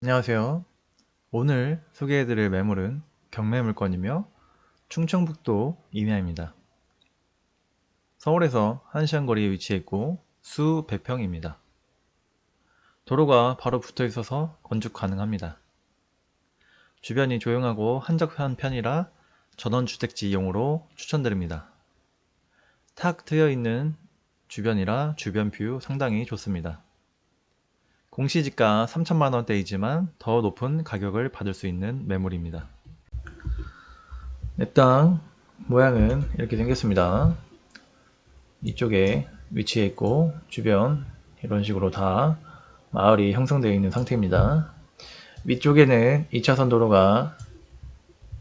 안녕하세요. 오늘 소개해드릴 매물은 경매 물건이며 충청북도 임야입니다. 서울에서 1시간 거리에 위치해 있고 수 100평입니다. 도로가 바로 붙어 있어서 건축 가능합니다. 주변이 조용하고 한적한 편이라 전원주택지용으로 추천드립니다. 탁 트여 있는 주변이라 주변 뷰 상당히 좋습니다. 공시지가 3천만 원대이지만 더 높은 가격을 받을 수 있는 매물입니다. 내땅 모양은 이렇게 생겼습니다. 이쪽에 위치해 있고 주변 이런 식으로 다 마을이 형성되어 있는 상태입니다. 위쪽에는 2차선 도로가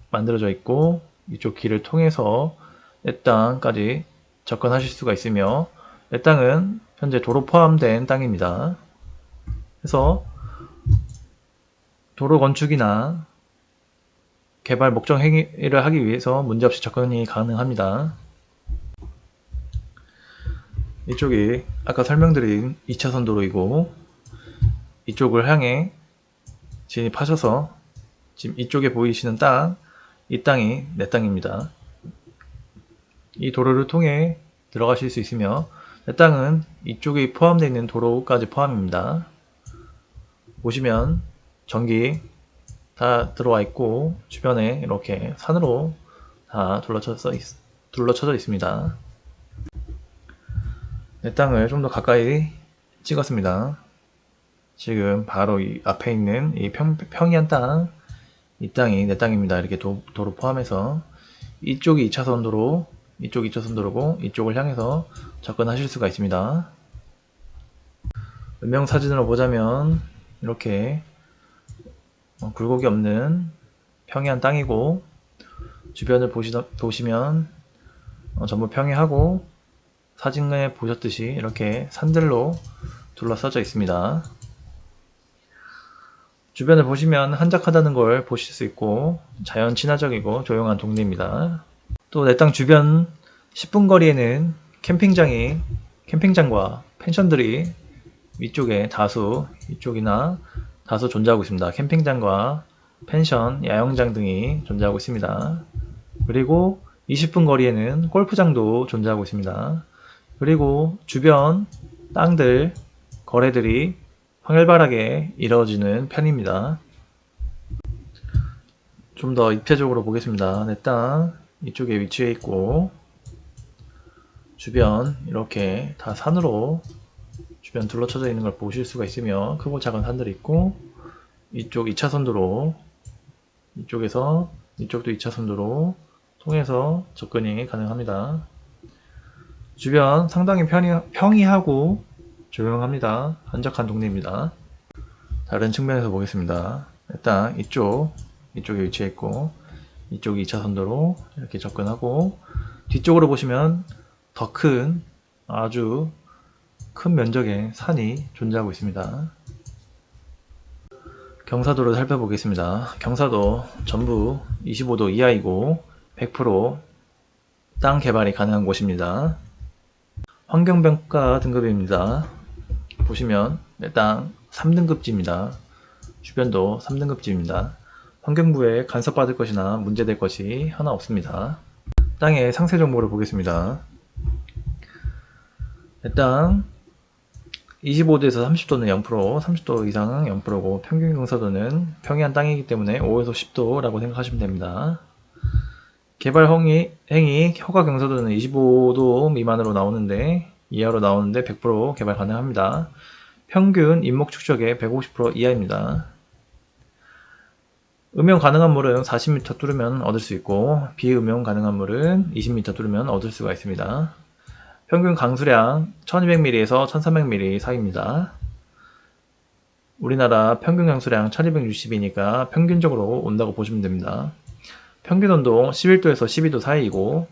만들어져 있고 이쪽 길을 통해서 내 땅까지 접근하실 수가 있으며 내 땅은 현재 도로 포함된 땅입니다. 그래서 도로 건축이나 개발 목적 행위를 하기 위해서 문제없이 접근이 가능합니다. 이쪽이 아까 설명드린 2차선 도로이고 이쪽을 향해 진입하셔서 지금 이쪽에 보이시는 땅, 이 땅이 내 땅입니다. 이 도로를 통해 들어가실 수 있으며 내 땅은 이쪽에 포함되어 있는 도로까지 포함입니다. 보시면 전기 다 들어와 있고 주변에 이렇게 산으로 다 둘러쳐서 있, 둘러쳐져 있습니다. 내 땅을 좀 더 가까이 찍었습니다. 지금 바로 이 앞에 있는 이 평, 평이한 땅, 이 땅이 내 땅입니다. 이렇게 도, 도로 포함해서 이쪽이 2차선 도로, 이쪽 2차선 도로고 이쪽을 향해서 접근하실 수가 있습니다. 음영 사진으로 보자면 이렇게 어, 굴곡이 없는 평이한 땅이고 주변을 보시다, 보시면 어, 전부 평이하고 사진에 보셨듯이 이렇게 산들로 둘러싸져 있습니다. 주변을 보시면 한적하다는 걸 보실 수 있고 자연 친화적이고 조용한 동네입니다. 또 내 땅 주변 10분 거리에는 캠핑장이 캠핑장과 펜션들이 위쪽에 다수 이쪽이나 다수 존재하고 있습니다. 캠핑장과 펜션, 야영장 등이 존재하고 있습니다. 그리고 20분 거리에는 골프장도 존재하고 있습니다. 그리고 주변 땅들, 거래들이 활발하게 이루어지는 편입니다. 좀 더 입체적으로 보겠습니다. 내 땅 이쪽에 위치해 있고 주변 이렇게 다 산으로 주변 둘러쳐져 있는 걸 보실 수가 있으며 크고 작은 산들이 있고 이쪽 2차선 도로 이쪽에서 이쪽도 2차선 도로 통해서 접근이 가능합니다. 주변 상당히 편히, 평이 하고 조용합니다. 한적한 동네입니다. 다른 측면에서 보겠습니다. 일단 이쪽 이쪽에 위치해 있고 이쪽이 2차선 도로 이렇게 접근하고 뒤쪽으로 보시면 더 큰 아주 큰 면적의 산이 존재하고 있습니다. 경사도를 살펴보겠습니다. 경사도 전부 25도 이하이고 100%땅 개발이 가능한 곳입니다. 환경평가 등급입니다. 보시면 땅 3등급지입니다. 주변도 3등급지입니다. 환경부에 간섭받을 것이나 문제될 것이 하나 없습니다. 땅의 상세 정보를 보겠습니다. 일단 25도에서 30도는 0%, 30도 이상은 0%고 평균 경사도는 평이한 땅이기 때문에 5에서 10도라고 생각하시면 됩니다. 개발 행위, 행위 허가 경사도는 25도 미만으로 나오는데 이하로 나오는데 100% 개발 가능합니다. 평균 인목 축적의 150% 이하입니다. 음용 가능한 물은 40m 뚫으면 얻을 수 있고 비음용 가능한 물은 20m 뚫으면 얻을 수가 있습니다. 평균 강수량 1200ml에서 1300ml 사이입니다. 우리나라 평균 강수량 1260이니까 평균적으로 온다고 보시면 됩니다. 평균 온도 11도에서 12도 사이이고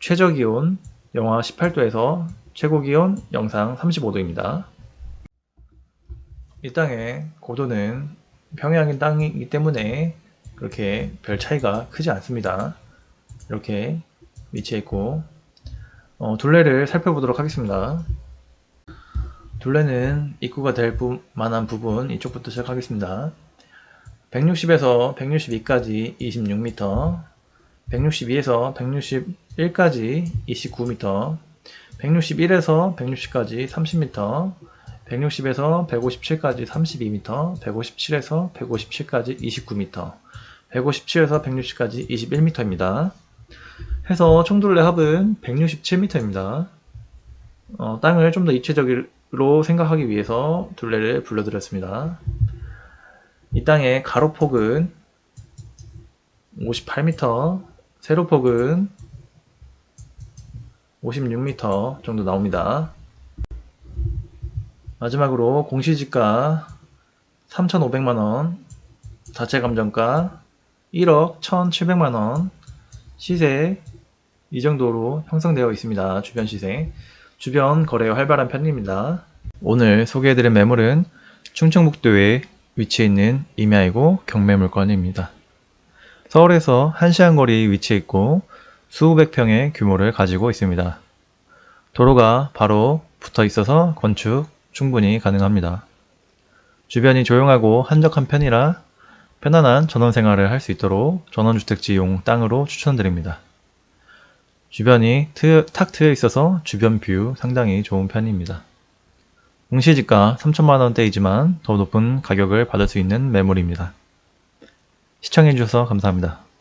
최저 기온 영하 18도에서 최고 기온 영상 35도입니다. 이 땅의 고도는 평양인 땅이기 때문에 그렇게 별 차이가 크지 않습니다. 이렇게 위치해 있고 어, 둘레를 살펴보도록 하겠습니다. 둘레는 입구가 될 부- 만한 부분 이쪽부터 시작하겠습니다. 160에서 162까지 26m, 162에서 161까지 29m, 161에서 160까지 30m, 160에서 157까지 32m, 157에서 157까지 29m, 157에서 160까지 21m입니다. 해서 총둘레 합은 167m입니다. 어, 땅을 좀 더 입체적으로 생각하기 위해서 둘레를 불러드렸습니다. 이 땅의 가로폭은 58m, 세로폭은 56m 정도 나옵니다. 마지막으로 공시지가 3,500만원, 자체 감정가 1억 1,700만원, 시세 이 정도로 형성되어 있습니다. 주변 시세. 주변 거래가 활발한 편입니다. 오늘 소개해드린 매물은 충청북도에 위치해 있는 임야이고 경매 물건입니다. 서울에서 1시간 거리 위치해 있고 수백 평의 규모를 가지고 있습니다. 도로가 바로 붙어 있어서 건축 충분히 가능합니다. 주변이 조용하고 한적한 편이라 편안한 전원 생활을 할 수 있도록 전원주택지용 땅으로 추천드립니다. 주변이 트- 탁 트여 있어서 주변 뷰 상당히 좋은 편입니다. 공시지가 3천만원대이지만 더 높은 가격을 받을 수 있는 매물입니다. 시청해주셔서 감사합니다.